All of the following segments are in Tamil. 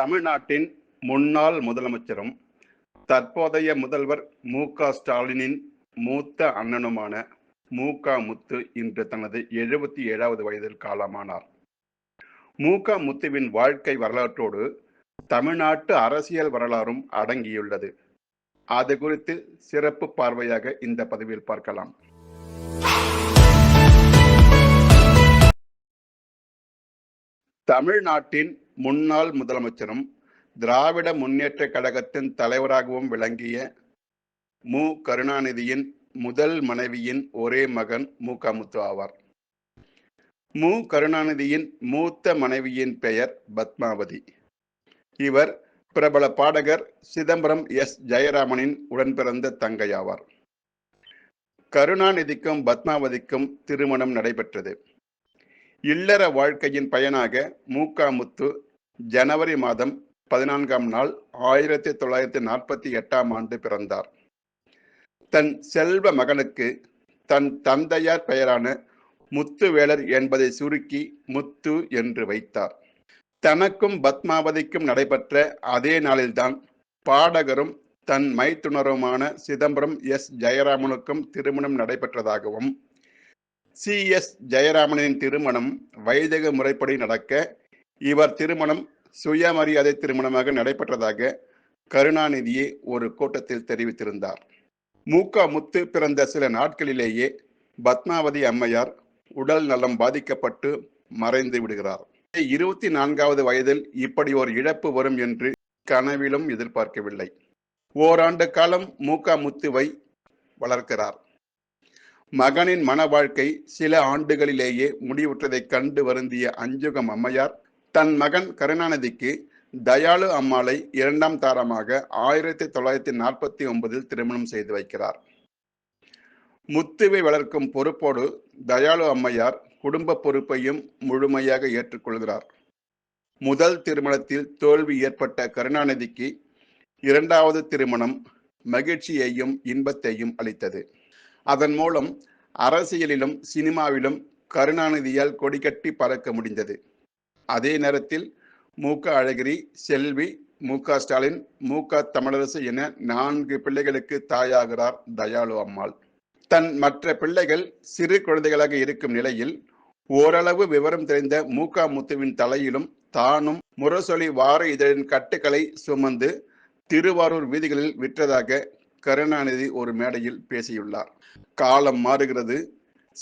தமிழ்நாட்டின் முன்னாள் முதலமைச்சரும் தற்போதைய முதல்வர் மு க ஸ்டாலினின் மூத்த அண்ணனுமான மு க முத்து இன்று தனது எழுபத்தி ஏழாவது வயதில் காலமானார். மு க முத்துவின் வாழ்க்கை வரலாற்றோடு தமிழ்நாட்டு அரசியல் வரலாறும் அடங்கியுள்ளது. அது குறித்து சிறப்பு பார்வையாக இந்த பதிவில் பார்க்கலாம். தமிழ்நாட்டின் முன்னாள் முதலமைச்சரும் திராவிட முன்னேற்ற கழகத்தின் தலைவராகவும் விளங்கிய மு. கருணாநிதியின் முதல் மனைவியின் ஒரே மகன் மு. கமுத்து ஆவார். மு. கருணாநிதியின் மூத்த மனைவியின் பெயர் பத்மாவதி. இவர் பிரபல பாடகர் சிதம்பரம் எஸ். ஜெயராமனின் உடன்பிறந்த தங்கையாவார். கருணாநிதிக்கும் பத்மாவதிக்கும் திருமணம் நடைபெற்றது. இல்லற வாழ்க்கையின் பயனாக மூகாமுத்து ஜனவரி மாதம் பதினான்காம் நாள் ஆயிரத்தி தொள்ளாயிரத்தி நாற்பத்தி எட்டாம் ஆண்டு பிறந்தார். தன் செல்வ மகனுக்கு தன் தந்தையார் பெயரான முத்துவேலர் என்பதை சுருக்கி முத்து என்று வைத்தார். தனக்கும் பத்மாவதிக்கும் நடைபெற்ற அதே நாளில்தான் பாடகரும் தன் மைத்துணருமான சிதம்பரம் எஸ். ஜெயராமனுக்கும் திருமணம் நடைபெற்றதாகவும் சி. எஸ். ஜெயராமனின் திருமணம் வைதக முறைப்படி நடக்க இவர் திருமணம் சுயமரியாதை திருமணமாக நடைபெற்றதாக கருணாநிதியே ஒரு கூட்டத்தில் தெரிவித்திருந்தார். மூகா முத்து பிறந்த சில நாட்களிலேயே பத்மாவதி அம்மையார் உடல் நலம் பாதிக்கப்பட்டு மறைந்து விடுகிறார். இருபத்தி நான்காவது வயதில் இப்படி ஒரு இழப்பு வரும் என்று கனவிலும் எதிர்பார்க்கவில்லை. ஓராண்டு காலம் மூகா முத்துவை வளர்க்கிறார். மகனின் மன வாழ்க்கை சில ஆண்டுகளிலேயே முடிவுற்றதைக் கண்டு வருந்திய அஞ்சுகம் அம்மையார் தன் மகன் கருணாநிதிக்கு தயாளு அம்மாளை இரண்டாம் தாரமாக ஆயிரத்தி தொள்ளாயிரத்தி நாற்பத்தி ஒன்பதில் திருமணம் செய்து வைக்கிறார். முத்துவை வளர்க்கும் பொறுப்போடு தயாளு அம்மையார் குடும்ப பொறுப்பையும் முழுமையாக ஏற்றுக்கொள்கிறார். முதல் திருமணத்தில் தோல்வி ஏற்பட்ட கருணாநிதிக்கு இரண்டாவது திருமணம் மகிழ்ச்சியையும் இன்பத்தையும் அளித்தது. அதன் மூலம் அரசியலிலும் சினிமாவிலும் கருணாநிதியால் கொடிகட்டி பறக்க முடிந்தது. அதே நேரத்தில் மு க. அழகிரி செல்வி மு க. ஸ்டாலின் மு க. தமிழரசு என நான்கு பிள்ளைகளுக்கு தாயாகிறார் தயாளு அம்மாள். தன் மற்ற பிள்ளைகள் சிறு குழந்தைகளாக இருக்கும் நிலையில் ஓரளவு விவரம் தெரிந்த மு க. முத்துவின் தலையிலும் தானும் முரசொலி வார இதழின் கட்டுக்களை சுமந்து திருவாரூர் வீதிகளில் விற்றதாக கருணாநிதி ஒரு மேடையில் பேசியுள்ளார். காலம் மாறுகிறது.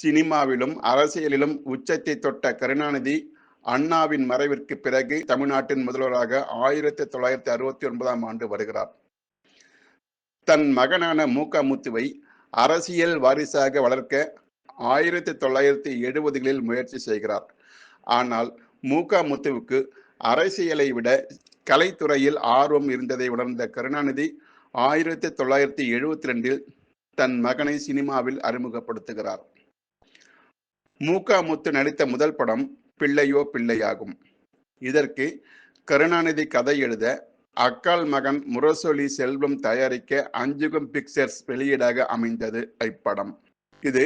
சினிமாவிலும் அரசியலிலும் உச்சத்தை தொட்ட கருணாநிதி அண்ணாவின் மறைவிற்கு பிறகு தமிழ்நாட்டின் முதல்வராக ஆயிரத்தி தொள்ளாயிரத்தி அறுபத்தி ஒன்பதாம் ஆண்டு வருகிறார். தன் மகனான மூகா முத்துவை அரசியல் வாரிசாக வளர்க்க ஆயிரத்தி தொள்ளாயிரத்தி எழுபதுகளில் முயற்சி செய்கிறார். ஆனால் மூகா முத்துவுக்கு அரசியலை விட கலைத்துறையில் ஆர்வம் இருந்ததை உணர்ந்த கருணாநிதி ஆயிரத்தி தொள்ளாயிரத்தி எழுபத்தி ரெண்டில் தன் மகனை சினிமாவில் அறிமுகப்படுத்துகிறார். மூகா முத்து நடித்த முதல் படம் பிள்ளையோ பிள்ளையாகும். இதற்கு கருணாநிதி கதை எழுத அக்கால் மகன் முரசொலி செல்வம் தயாரிக்க அஞ்சுகம் பிக்சர்ஸ் வெளியீடாக அமைந்தது இப்படம். இது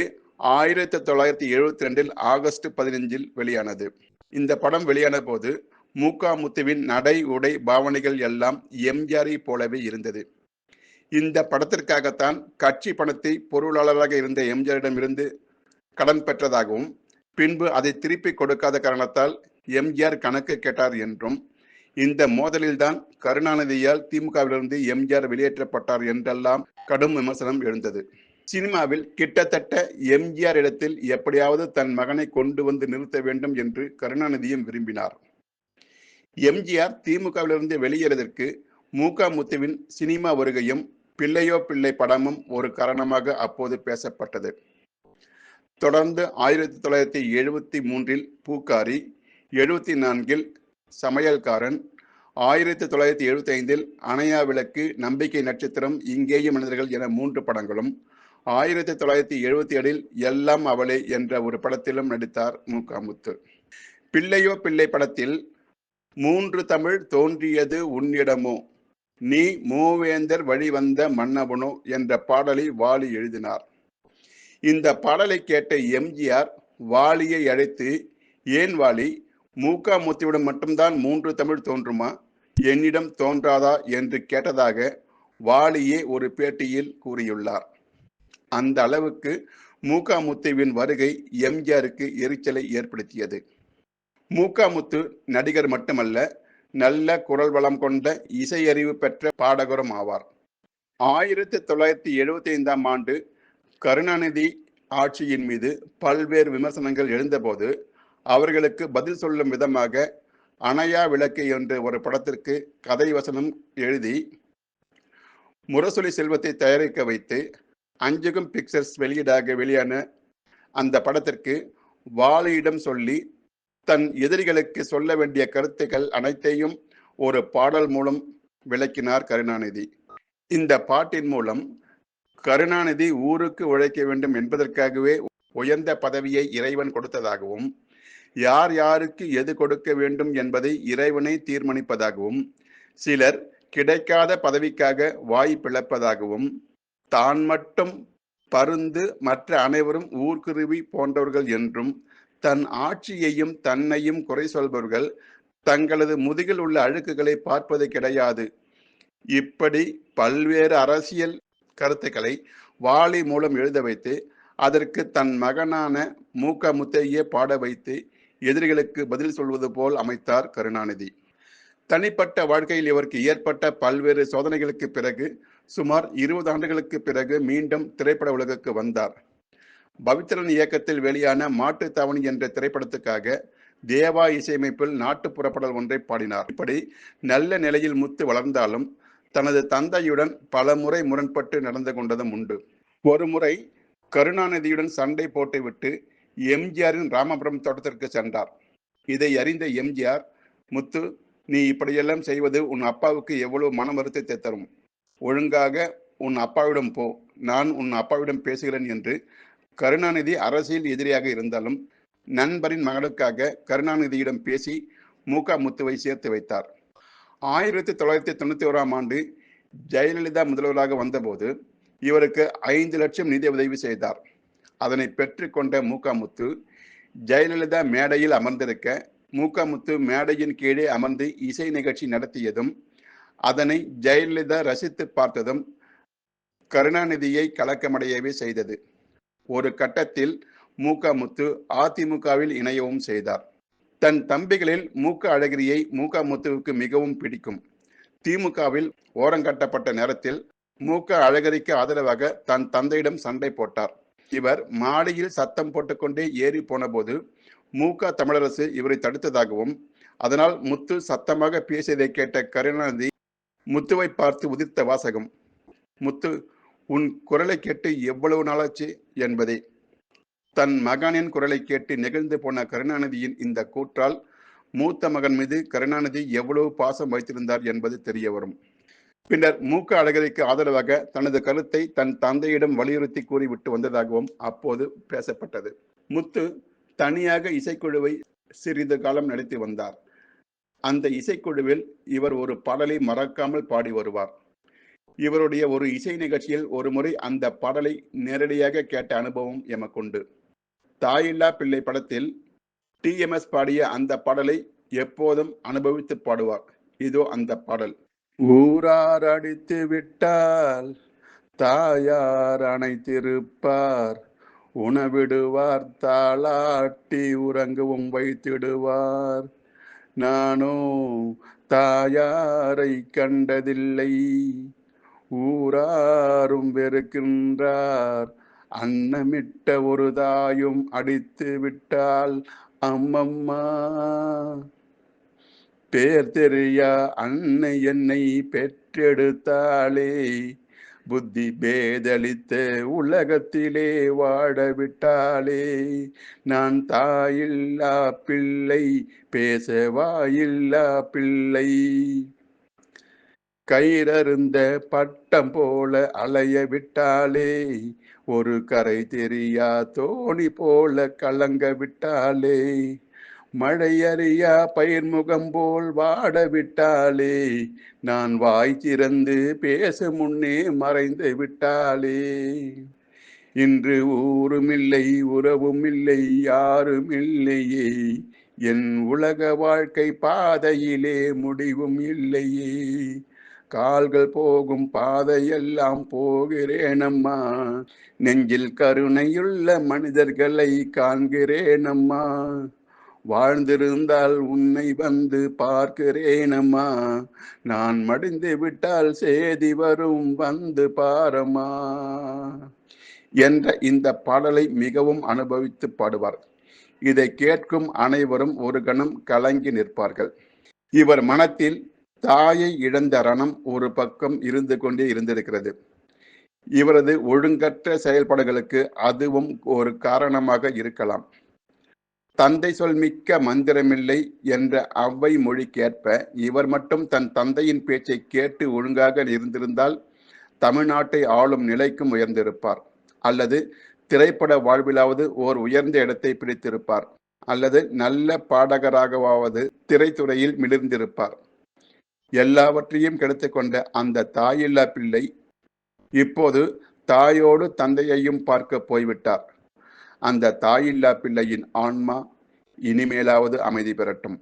ஆயிரத்தி தொள்ளாயிரத்தி எழுபத்தி ரெண்டில் ஆகஸ்ட் பதினஞ்சில் வெளியானது. இந்த படம் வெளியான போது மூகா முத்துவின் நடை உடை பாவனைகள் எல்லாம் எம்ஜிஆரை போலவே இருந்தது. இந்த படத்திற்காகத்தான் கட்சி பணத்தை பொருளாளராக இருந்த எம்ஜிஆரிடம் இருந்து கடன் பெற்றதாகவும் பின்பு அதை திருப்பி கொடுக்காத காரணத்தால் எம்ஜிஆர் கணக்கு கேட்டார் என்றும் இந்த மோதலில்தான் கருணாநிதியால் திமுகவிலிருந்து எம்ஜிஆர் வெளியேற்றப்பட்டார் என்றெல்லாம் கடும் விமர்சனம் எழுந்தது. சினிமாவில் கிட்டத்தட்ட எம்ஜிஆர் இடத்தில் எப்படியாவது தன் மகனை கொண்டு வந்து நிறுத்த வேண்டும் என்று கருணாநிதியும் விரும்பினார். எம்ஜிஆர் திமுகவிலிருந்து வெளியேறதற்கு மூகா முத்துவின் சினிமா வருகையும் பிள்ளையோ பிள்ளை படமும் ஒரு காரணமாக அப்போது பேசப்பட்டது. தொடர்ந்து ஆயிரத்தி தொள்ளாயிரத்தி எழுபத்தி மூன்றில் பூக்காரி எழுபத்தி நான்கில் சமையல்காரன் ஆயிரத்தி தொள்ளாயிரத்தி எழுபத்தி ஐந்தில் அணையா விளக்கு நம்பிக்கை நட்சத்திரம் இங்கேயும் மனிதர்கள் என மூன்று படங்களும் ஆயிரத்தி தொள்ளாயிரத்தி எழுபத்தி ஏழில் எல்லாம் அவளே என்ற ஒரு படத்திலும் நடித்தார் மு க முத்து. பிள்ளையோ பிள்ளை படத்தில் மூன்று தமிழ் தோன்றியது உன்னிடமோ நீ மூவேந்தர் வழிவந்த மன்னவனோ என்ற பாடலை வாலி எழுதினார். இந்த பாடலை கேட்ட எம்ஜிஆர் வாலியை அழைத்து ஏன் வாலி மூகா முத்துவிடம் மட்டும்தான் மூன்று தமிழ் தோன்றுமா? என்னிடம் தோன்றாதா? என்று கேட்டதாக வாலியே ஒரு பேட்டியில் கூறியுள்ளார். அந்த அளவுக்கு மூகா முத்துவின் வருகை எம்ஜிஆருக்கு எரிச்சலை ஏற்படுத்தியது. மூகா முத்து நடிகர் மட்டுமல்ல நல்ல குரல் வளம் கொண்ட இசையறிவு பெற்ற பாடகரும் ஆவார். ஆயிரத்தி தொள்ளாயிரத்தி எழுபத்தி ஐந்தாம் ஆண்டு கருணாநிதி ஆட்சியின் மீது பல்வேறு விமர்சனங்கள் எழுந்தபோது அவர்களுக்கு பதில் சொல்லும் விதமாக அணையா விளக்கு என்ற ஒரு படத்திற்கு கதை வசனம் எழுதி முரசொலி செல்வத்தை தயாரிக்க வைத்து அஞ்சுகம் பிக்சர்ஸ் வெளியீடாக வெளியான அந்த படத்திற்கு வாலியிடம் சொல்லி தன் எதிரிகளுக்கு சொல்ல வேண்டிய கருத்துக்கள் அனைத்தையும் ஒரு பாடல் மூலம் விளக்கினார் கருணாநிதி. இந்த பாட்டின் மூலம் கருணாநிதி ஊருக்கு உழைக்க வேண்டும் என்பதற்காகவே உயர்ந்த பதவியை இறைவன் கொடுத்ததாகவும் யார் யாருக்கு எது கொடுக்க வேண்டும் என்பதை இறைவனை தீர்மானிப்பதாகவும் சிலர் கிடைக்காத பதவிக்காக வாய் பிளப்பதாகவும் தான் மட்டும் பருந்து மற்ற அனைவரும் ஊர்க்குருவி போன்றவர்கள் என்றும் தன் ஆட்சியையும் தன்னையும் குறை சொல்பவர்கள் தங்களது முதுகில் உள்ள அழுக்குகளை பார்ப்பது கிடையாது. இப்படி பல்வேறு அரசியல் கருத்துக்களை வாளி மூலம் எழுத வைத்து அதற்கு தன் மகனான மூக்க முத்தையே பாட வைத்து எதிரிகளுக்கு பதில் சொல்வது போல் அமைத்தார் கருணாநிதி. தனிப்பட்ட வாழ்க்கையில் இவருக்கு ஏற்பட்ட பல்வேறு சோதனைகளுக்கு பிறகு சுமார் இருபது ஆண்டுகளுக்கு பிறகு மீண்டும் திரைப்பட உலகுக்கு வந்தார். பவித்ரன் இயக்கத்தில் வெளியான மாட்டு தவணி என்ற திரைப்படத்துக்காக தேவா இசையமைப்பில் நாட்டுப்புற பாடல் ஒன்றை பாடினார். இப்படி நல்ல நிலையில் முத்து வளர்ந்தாலும் தனது தந்தையுடன் பல முறை முரண்பட்டு நடந்து கொண்டதும் உண்டு. ஒரு முறை கருணாநிதியுடன் சண்டை போட்டுவிட்டு எம்ஜிஆரின் ராமபுரம் தோட்டத்திற்கு சென்றார். இதை அறிந்த எம்ஜிஆர் முத்து நீ இப்படியெல்லாம் செய்வது உன் அப்பாவுக்கு எவ்வளவு மன வருத்தத்தை தரும். ஒழுங்காக உன் அப்பாவிடம் போ. நான் உன் அப்பாவிடம் பேசுகிறேன் என்று கருணாநிதி அரசியல் எதிரியாக இருந்தாலும் நண்பரின் மகளுக்காக கருணாநிதியிடம் பேசி மூகா முத்துவை சேர்த்து வைத்தார். ஆயிரத்தி தொள்ளாயிரத்தி தொண்ணூற்றி ஓராம் ஆண்டு ஜெயலலிதா முதல்வராக வந்தபோது இவருக்கு ஐந்து லட்சம் நிதி உதவி செய்தார். அதனை பெற்றுக்கொண்ட மூகா முத்து ஜெயலலிதா மேடையில் அமர்ந்திருக்க மூகா முத்து மேடையின் கீழே அமர்ந்து இசை நிகழ்ச்சி நடத்தியதும் அதனை ஜெயலலிதா ரசித்து பார்த்ததும் கருணாநிதியை கலக்கமடையவே செய்தது. ஒரு கட்டத்தில் மூகா முத்து அதிமுகவில் இணையவும் செய்தார். தன் தம்பிகளில் மூக்க அழகிரியை மூக முத்துவுக்கு மிகவும் பிடிக்கும். திமுகவில் ஓரங்கட்டப்பட்ட நேரத்தில் மூக்க அழகிரிக்கு ஆதரவாக தன் தந்தையிடம் சண்டை போட்டார். இவர் மாடியில் சத்தம் போட்டுக்கொண்டே ஏறி போனபோது மூக தமிழரசு இவரை தடுத்ததாகவும் அதனால் முத்து சத்தமாக பேசியதை கேட்ட கருணாநிதி முத்துவை பார்த்து உதிர்த்த வாசகம் முத்து உன் குரலை கேட்டு எவ்வளவு நாளாச்சு? என்பதே. தன் மகனின் குரலை கேட்டு நெகிழ்ந்து போன கருணாநிதியின் இந்த கூற்றால் மூத்த மகன் மீது கருணாநிதி எவ்வளவு பாசம் வைத்திருந்தார் என்பது தெரிய வரும். பின்னர் மூக்க அழகரிக்கு ஆதரவாக தனது கருத்தை தன் தந்தையிடம் வலியுறுத்தி கூறிவிட்டு வந்ததாகவும் அப்போது பேசப்பட்டது. முத்து தனியாக இசைக்குழுவை சிறிது காலம் நடத்தி வந்தார். அந்த இசைக்குழுவில் இவர் ஒரு பாடலை மறக்காமல் பாடி வருவார். இவருடைய ஒரு இசை நிகழ்ச்சியில் ஒரு முறை அந்த பாடலை நேரடியாக கேட்ட அனுபவம் எமக்குண்டு. தாயில்லா பிள்ளை படத்தில் டிஎம்எஸ் பாடிய அந்த பாடலை எப்போதும் அனுபவித்து பாடுவார். இதோ அந்த பாடல். ஊரார் அடித்து விட்டால் தாயார் அணைத்திருப்பார். உணவிடுவார் தாளாட்டி உறங்கவும் வைத்திடுவார். நானோ தாயாரை கண்டதில்லை. ஊராரும் வெறுக்கின்றார். அன்னமிட்ட ஒரு தாயும் அடித்து விட்டால் அம்மம்மா. பேர் தெரியா அன்னை என்னை பெற்றெடுத்தாளே. புத்தி பேதளித்த உலகத்திலே வாட விட்டாளே. நான் தாயில்லா பிள்ளை பேச வாயில்லா பிள்ளை. கயிறருந்த பட்டம் போல அலைய விட்டாலே ஒரு கரை தெரியா தோணி போல கலங்க விட்டாலே மழையறியா பயிர்முகம் போல் வாட விட்டாலே நான் வாய் திறந்து பேச முன்னே மறைந்து விட்டாலே இன்று ஊரும் இல்லை உறவும் இல்லை யாரும் இல்லையே என் உலக வாழ்க்கை பாதையிலே முடிவும் இல்லையே. கால்கள் போகும் பாதையெல்லாம் போகிறேனம்மா. நெஞ்சில் கருணையுள்ள மனிதர்களை காண்கிறேனம்மா. வாழ்ந்திருந்தால் உன்னை வந்து பார்க்கிறேனம்மா. நான் மடிந்து விட்டால் சேதி வரும் வந்து பாரம்மா. என்ற இந்த பாடலை மிகவும் அனுபவித்து பாடுவார். இதை கேட்கும் அனைவரும் ஒரு கணம் கலங்கி நிற்பார்கள். இவர் மனத்தில் தாயை இழந்த ரணம் ஒரு பக்கம் இருந்து கொண்டே இருந்திருக்கிறது. இவரது ஒழுங்கற்ற செயல்பாடுகளுக்கு அதுவும் ஒரு காரணமாக இருக்கலாம். தந்தை சொல் மிக்க மந்திரமில்லை என்ற அவ்வை மொழிக்கேற்ப இவர் மட்டும் தன் தந்தையின் பேச்சை கேட்டு ஒழுங்காக இருந்திருந்தால் தமிழ்நாட்டை ஆளும் நிலைக்கும் உயர்ந்திருப்பார். அல்லது திரைப்பட வாழ்விலாவது ஓர் உயர்ந்த இடத்தை பிடித்திருப்பார். அல்லது நல்ல பாடகராகவாவது திரைத்துறையில் மிளிர்ந்திருப்பார். எல்லாவற்றையும் கெடுத்துக் கொண்ட அந்த தாயில்லா பிள்ளை இப்போது தாயோடு தந்தையையும் பார்க்க போய்விட்டார். அந்த தாயில்லா பிள்ளையின் ஆன்மா இனிமேலாவது அமைதி பெறட்டும்.